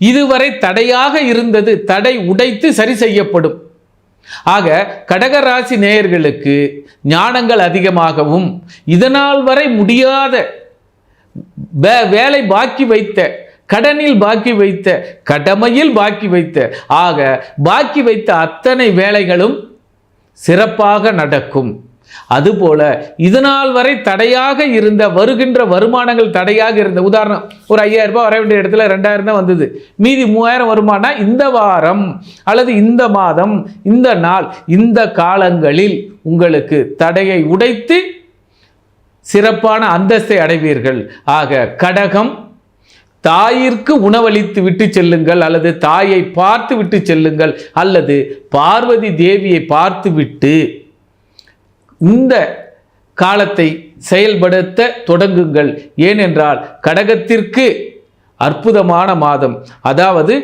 இதுவரை தடையாக இருந்தது தடை உடைத்து சரி செய்யப்படும். ஆக கடகராசி நேயர்களுக்கு ஞானங்கள் அதிகமாகவும் இதனால் வரை முடியாத வே- வேலை பாக்கி வைத்த கடனில் பாக்கி வைத்த கடமையில் பாக்கி வைத்த ஆக பாக்கி வைத்த அத்தனை வேலைகளும் சிறப்பாக நடக்கும். அதுபோல இதனால் வரை தடையாக இருந்த வருகின்ற வருமானங்கள் தடையாக இருந்த உதாரணம் ஒரு ஐயாயிரம் ரூபாய் வர வேண்டிய இடத்துல ரெண்டாயிரம் தான் வந்தது. மீதி மூவாயிரம் வருமானா இந்த வாரம் அல்லது இந்த மாதம் இந்த நாள் இந்த காலங்களில் உங்களுக்கு தடையை உடைத்து சிறப்பான அந்தஸ்தை அடைவீர்கள். ஆக கடகம் தாயிற்கு உணவளித்து விட்டு செல்லுங்கள் அல்லது தாயை பார்த்து விட்டு செல்லுங்கள் அல்லது பார்வதி தேவியை பார்த்து விட்டு இந்த காலத்தை செயல்படுத்த தொடங்குங்கள். ஏனென்றால் கடகத்திற்கு அற்புதமான மாதம். அதாவது